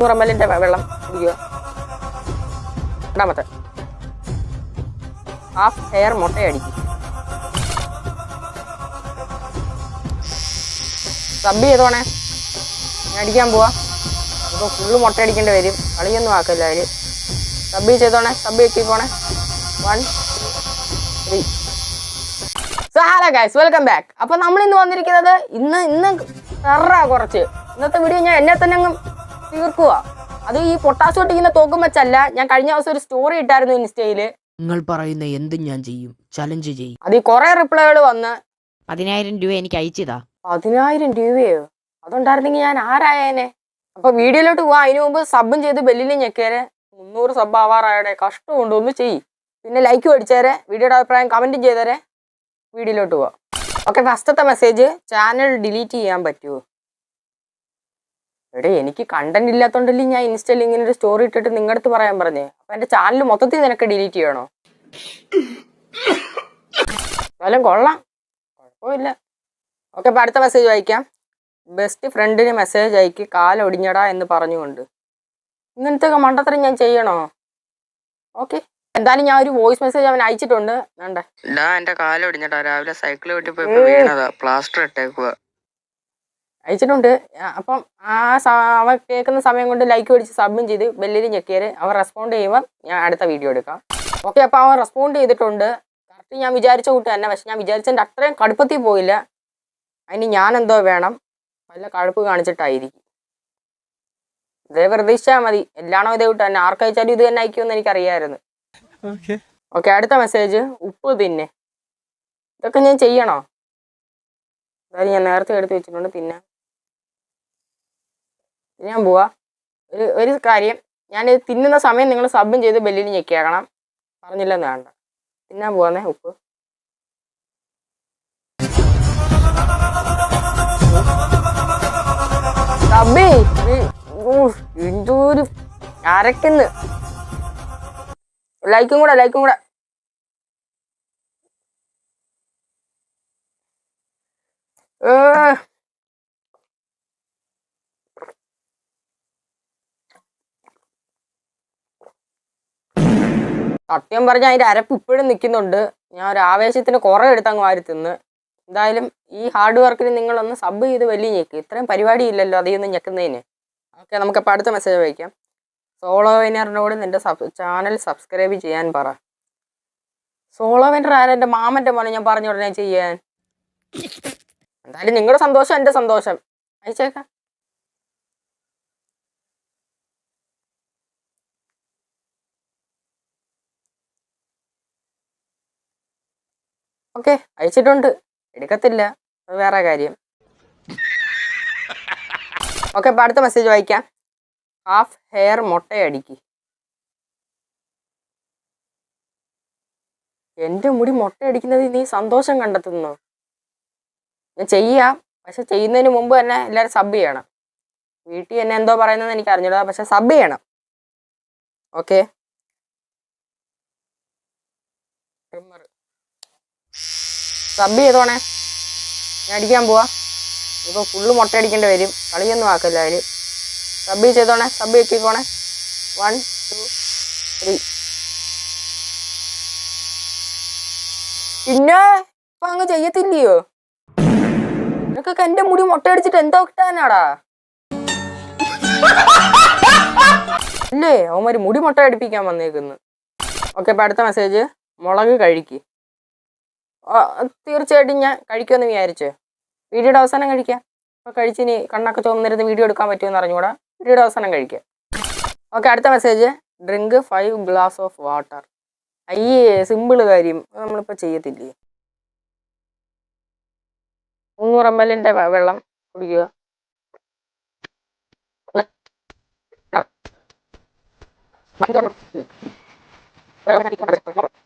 നൂറമ്മലിന്റെ വെള്ളം കുടിക്കുക. രണ്ടാമത്തെ. ഹാഫ് ഹെയർ മുട്ടയടിക്കും. സബ് ചെയ്തോണേ ഞാൻ അടിക്കാൻ പോവാ. അപ്പോൾ ഫുള്ള് മുട്ട അടിക്കേണ്ടി വരും. കളിയൊന്നും ആക്കില്ല അതിൽ സബ് ചെയ്തോണേ സബ് പോണേ. One three hello guys welcome back അപ്പൊ നമ്മൾ ഇന്ന് വന്നിരിക്കുന്നത് ഇന്ന് ഇന്ന് കറ കുറച്ച്. ഇന്നത്തെ വീഡിയോ ഞാൻ എന്നെ തന്നെ അങ്ങ് തീർക്കുക അത് ഈ പൊട്ടാസ് ഒട്ടിക്കുന്ന തോക്കും വെച്ചല്ല ഞാൻ കഴിഞ്ഞ ദിവസം ഒരു സ്റ്റോറി ഇട്ടായിരുന്നു ഇൻസ്റ്റയിൽ. നിങ്ങൾ പറയുന്ന എന്ത് ഞാൻ ചെയ്യും? ചലഞ്ച് ചെയ്യും. അത് ഈ കുറെ റിപ്ലൈകൾ വന്ന് പതിനായിരം രൂപ എനിക്ക് അയച്ചതാ. പതിനായിരം രൂപയോ? അതുണ്ടായിരുന്നെങ്കിൽ ഞാൻ ആരായേനെ? അപ്പൊ വീഡിയോയിലോട്ട് പോവാ. അതിനു മുമ്പ് സബും ചെയ്ത് ബെല്ലിലും ഞെക്കേരെ മുന്നൂറ് സബ് ആവാറായടെ. കഷ്ടമുണ്ട് ഒന്ന് ചെയ്യ്. പിന്നെ ലൈക്ക് മേടിച്ചേരെ. വീഡിയോയുടെ അഭിപ്രായം കമന്റും ചെയ്തേരെ. വീഡിയോയിലോട്ട് പോവാം. ഓക്കെ ഫസ്റ്റത്തെ മെസ്സേജ് ചാനൽ ഡിലീറ്റ് ചെയ്യാൻ പറ്റുമോ എടേ എനിക്ക് കണ്ടന്റ് ഇല്ലാത്തോണ്ടല്ലേ ഞാൻ ഇൻസ്റ്റയിൽ ഇങ്ങനെ ഒരു സ്റ്റോറി ഇട്ടിട്ട് നിങ്ങളുടെ അടുത്ത് പറയാൻ പറഞ്ഞേ? അപ്പൊ എന്റെ ചാനൽ മൊത്തത്തിൽ നിനക്ക് ഡിലീറ്റ് ചെയ്യണോ? എന്നാലും കൊള്ളാം. കുഴപ്പമില്ല. ഓക്കെ അപ്പൊ അടുത്ത മെസ്സേജ് വായിക്കാം. ബെസ്റ്റ് ഫ്രണ്ടിന് മെസ്സേജ് അയക്കി കാലൊടിഞ്ഞടാ എന്ന് പറഞ്ഞുകൊണ്ട്. ഇങ്ങനത്തെ ഒക്കെ മണ്ടത്തരം ഞാൻ ചെയ്യണോ? ഓക്കെ. എന്തായാലും ഞാൻ ഒരു വോയിസ് മെസ്സേജ് അവൻ അയച്ചിട്ടുണ്ട്. വേണ്ടേ? എന്റെ കാലൊടിഞ്ഞടാ രാവിലെ സൈക്കിൾ വെട്ടിപ്പോയപ്പോ വീണതാ. പ്ലാസ്റ്റർ ഇട്ടേക്കുക അയച്ചിട്ടുണ്ട്. അപ്പം ആ അവ അവൻ കേൾക്കുന്ന സമയം കൊണ്ട് ലൈക്ക് മേടിച്ച് സബ്മിൻ ചെയ്ത് ബെല്ലിൽ ഞെക്കിയത് അവർ റെസ്പോണ്ട് ചെയ്യുമ്പോൾ ഞാൻ അടുത്ത വീഡിയോ എടുക്കാം. ഓക്കെ അപ്പോൾ അവൻ റെസ്പോണ്ട് ചെയ്തിട്ടുണ്ട്. കറക്റ്റ് ഞാൻ വിചാരിച്ച കൂട്ട് തന്നെ പക്ഷെ ഞാൻ വിചാരിച്ചതിന്റെ അത്രയും കടുപ്പത്തിൽ പോയില്ല. അതിന് ഞാൻ എന്തോ വേണം. നല്ല കടുപ്പ് കാണിച്ചിട്ടായിരിക്കും. ഇതേ പ്രതീക്ഷിച്ചാൽ മതി. എല്ലാണോ ഇതേ വിട്ട് തന്നെ? ആർക്കയച്ചാലും ഇത് തന്നെ അയക്കുമെന്ന് എനിക്കറിയായിരുന്നു. ഓക്കെ അടുത്ത മെസ്സേജ് ഉപ്പ് തിന്നെ. ഇതൊക്കെ ഞാൻ ചെയ്യണോ? എന്തായാലും ഞാൻ നേരത്തെ എടുത്ത് വെച്ചിട്ടുണ്ട് പിന്നെ ഞാൻ പോവാ. ഒരു ഒരു കാര്യം ഞാൻ ഇത് തിന്നുന്ന സമയം നിങ്ങൾ സബും ചെയ്ത് ബെല്ലിൽ ഞെക്കിയാക്കണം പറഞ്ഞില്ലെന്ന് വേണ്ട. തിന്നാൻ പോവാന്നേ ഉപ്പ്. സബി എന്തോരു അരക്കുന്നു. ലൈക്കും കൂടെ ലൈക്കും കൂടെ. ഏ സത്യം പറഞ്ഞ അതിന്റെ അരപ്പ് ഇപ്പോഴും നിൽക്കുന്നുണ്ട് ഞാൻ ഒരു ആവേശത്തിന് കുറെ എടുത്തങ്ങ് വാരി തിന്ന്. എന്തായാലും ഈ ഹാർഡ് വർക്കിന് നിങ്ങളൊന്ന് സബ് ചെയ്ത് വലിയ ഞെക്ക്. ഇത്രയും പരിപാടി ഇല്ലല്ലോ അതൊന്നും ഞെക്കുന്നതിന്. ഓക്കെ നമുക്കപ്പോൾ അടുത്ത മെസ്സേജ് വായിക്കാം. സോളോ നിന്റെ സബ് ചാനൽ സബ്സ്ക്രൈബ് ചെയ്യാൻ പറ. സോളോ വിനർ ആരാ? എന്റെ മാമന്റെ മോനെ ഞാൻ പറഞ്ഞ ഉടനെ ചെയ്യാൻ. എന്തായാലും നിങ്ങളുടെ സന്തോഷം എന്റെ സന്തോഷം. അയച്ചേക്കാം. ഓക്കെ അയച്ചിട്ടുണ്ട് എടുക്കത്തില്ല. അത് വേറെ കാര്യം. ഓക്കെ അപ്പൊ അടുത്ത മെസ്സേജ് വായിക്കാം. ഹാഫ് ഹെയർ മുട്ടയടിക്ക്. എന്റെ മുടി മുട്ടയടിക്കുന്നത് നീ സന്തോഷം കണ്ടെത്തുന്നു. ഞാൻ ചെയ്യാം. പക്ഷെ ചെയ്യുന്നതിന് മുമ്പ് തന്നെ എല്ലാവരും സബ് ചെയ്യണം. വീട്ടിൽ എന്നെ എന്തോ പറയുന്നതെന്ന് എനിക്ക് അറിഞ്ഞില്ല പക്ഷെ സബ് ചെയ്യണം. ഓക്കെ. സബ് ചെയ്തോണേ. ഞാൻ അടിക്കാൻ പോവാ. ഇപ്പോൾ ഫുള്ള് മുട്ട അടിക്കേണ്ടി വരും. കളിയൊന്നും ആക്കില്ല അതിൽ സബ് ചെയ്തോണേ. സബ് എത്തിക്കോണേ. വൺ ടു ത്രീ പിന്നെ ഇപ്പൊ അങ്ങ് ചെയ്യത്തില്ലയോ? നിനക്കൊക്കെ എന്റെ മുടി മുട്ട അടിച്ചിട്ട് എന്തോ കിട്ടാനാടാ? അല്ലേ? അവന്മാര് മുടി മുട്ട അടിപ്പിക്കാൻ വന്നേക്കുന്നു. ഓക്കെ അപ്പൊ അടുത്ത മെസ്സേജ് മുളക് കഴിക്ക്. തീർച്ചയായിട്ടും ഞാൻ കഴിക്കുമെന്ന് വിചാരിച്ചു. വീഡിയോയുടെ അവസാനം കഴിക്കാം. അപ്പോൾ കഴിച്ചിനി കണ്ണൊക്കെ ചുമന്നിരുന്ന് വീഡിയോ എടുക്കാൻ പറ്റുമെന്ന് അറിഞ്ഞുകൂടാ. വീഡിയോയുടെ അവസാനം കഴിക്കാം. ഓക്കെ അടുത്ത message drink five glass of water അയ്യേ സിമ്പിൾ കാര്യം. നമ്മളിപ്പോൾ ചെയ്യത്തില്ലേ? മുന്നൂറ് എം എല്ലിന്റെ വെള്ളം കുടിക്കുക.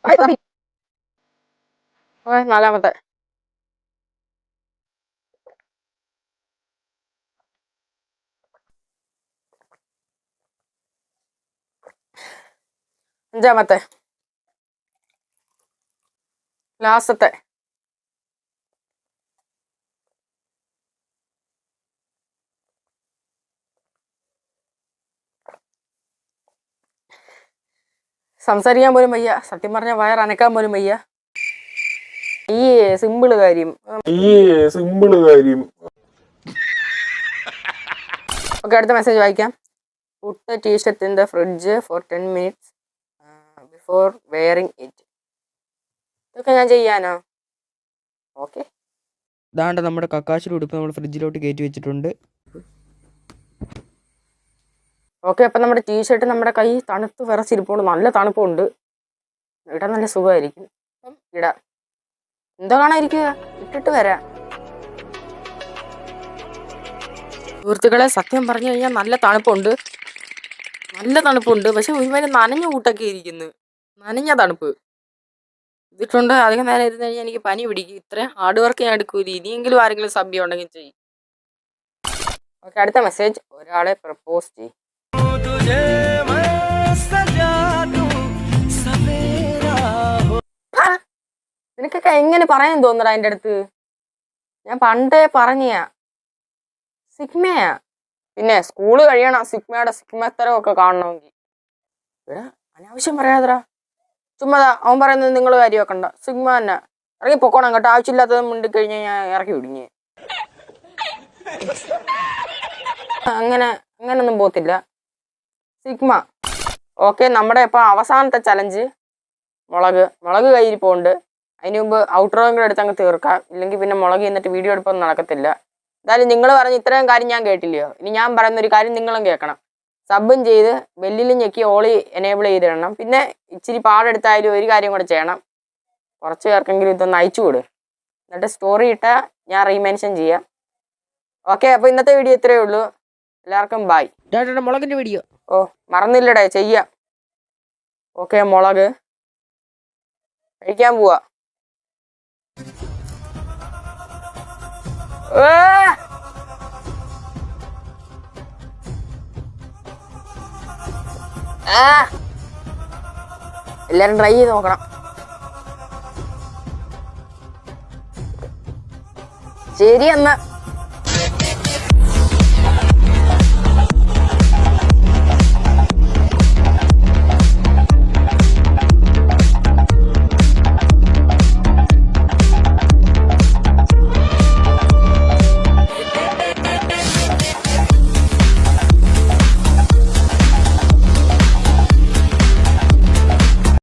ഓക്കെ നാലാമത്തെ. അഞ്ചാമത്തെ. ലാസ്റ്റത്തെ. സംസാരിക്കാൻ പോലും വയ്യ. സത്യം പറഞ്ഞ വയർ അനക്കാൻ പോലും വയ്യ. ഈ സിമ്പിൾ കാര്യം. ഈ സിമ്പിൾ കാര്യം. ഓക്കെ അടുത്ത മെസ്സേജ് വായിക്കാം. Put T shirt in the fridge for ten minutes before wearing it ഇതൊക്കെ ഞാൻ ചെയ്യാനോ? ഓക്കെ. ഇതാണ്ട് നമ്മുടെ കക്കാശിയുടെ ഉടുപ്പ് നമ്മൾ ഫ്രിഡ്ജിലോട്ട് കയറ്റി വെച്ചിട്ടുണ്ട്. ഓക്കെ അപ്പം നമ്മുടെ ടീഷർട്ട് നമ്മുടെ കൈ തണുത്ത് വിറച്ചിരിപ്പുണ്ട്. നല്ല തണുപ്പുണ്ട്. ഇടാൻ നല്ല സുഖമായിരിക്കും. അപ്പം ഇടാം. എന്താ കാണാതിരിക്കുക ഇട്ടിട്ട് വരാം. സുഹൃത്തുക്കളെ സത്യം പറഞ്ഞു കഴിഞ്ഞാൽ നല്ല തണുപ്പുണ്ട്. നല്ല തണുപ്പുണ്ട്. പക്ഷെ ഒരുമാതിരി നനഞ്ഞ കൂട്ടൊക്കെ ഇരിക്കുന്നു. നനഞ്ഞ തണുപ്പ്. ഇതിട്ടുണ്ട്. അധികം നേരം ഇരുന്ന് കഴിഞ്ഞാൽ എനിക്ക് പനി പിടിക്കും. ഇത്രയും ഹാർഡ് വർക്ക് ഞാൻ എടുക്കൂല ഇനിയെങ്കിലും ആരെങ്കിലും സഭ്യം ഉണ്ടെങ്കിൽ ചെയ്യും. ഓക്കെ അടുത്ത മെസ്സേജ് ഒരാളെ പ്രപ്പോസ് ചെയ്യും. നിനക്കൊക്കെ എങ്ങനെ പറയാൻ തോന്നടാ എന്റെ അടുത്ത്? ഞാൻ പണ്ടേ പറഞ്ഞയാ. സിഗ്മയാ. പിന്നെ സ്കൂൾ കഴിയണം. സിഗ്മയുടെ സിഗ്മത്തരം ഒക്കെ കാണണമെങ്കിൽ അനാവശ്യം പറയാതടാ. ചുമ്മാ അവൻ പറയുന്നത് നിങ്ങൾ കാര്യമാക്കണ്ട. സിഗ്മ തന്നെ. ഇറങ്ങി പൊക്കോണം കേട്ടോ. ആവശ്യമില്ലാത്തത് മുണ്ടി കഴിഞ്ഞ് ഞാൻ ഇറക്കി വിടിഞ്ഞ് അങ്ങനെ അങ്ങനൊന്നും പോത്തില്ല സിഗ്മ. ഓക്കെ നമ്മുടെ ഇപ്പം അവസാനത്തെ ചലഞ്ച് മുളക്. മുളക് കയ്യിൽ പോകുന്നുണ്ട് അതിന് മുമ്പ് ഔട്ടറോയും കൂടെ എടുത്ത് അങ്ങ് തീർക്കാം. ഇല്ലെങ്കിൽ പിന്നെ മുളക് എന്നിട്ട് വീഡിയോ എടുപ്പൊന്നും നടക്കത്തില്ല. എന്തായാലും നിങ്ങൾ പറഞ്ഞ ഇത്രയും കാര്യം ഞാൻ കേട്ടില്ലയോ? ഇനി ഞാൻ പറയുന്ന ഒരു കാര്യം നിങ്ങളും കേൾക്കണം. സബും ചെയ്ത് ബെല്ലിലും ഞെക്കി ഓളി എനേബിൾ ചെയ്തിടണം. പിന്നെ ഇച്ചിരി പാടെടുത്തായാലും ഒരു കാര്യം കൂടെ ചെയ്യണം. കുറച്ച് പേർക്കെങ്കിലും ഇതൊന്ന് അയച്ചു വിട്. എന്നിട്ട് സ്റ്റോറി ഇട്ടാൽ ഞാൻ റീമെൻഷൻ ചെയ്യാം. ഓക്കെ അപ്പോൾ ഇന്നത്തെ വീഡിയോ ഇത്രയേ ഉള്ളൂ. എല്ലാവർക്കും ബായ് മുളകിന്റെ വീഡിയോ ഓ മറന്നില്ലടേ ചെയ്യാം. ഓക്കെ മുളക്. കഴിക്കാൻ പോവാ. എല്ലാരും ട്രൈ ചെയ്ത് നോക്കണം. ശരി എന്നാ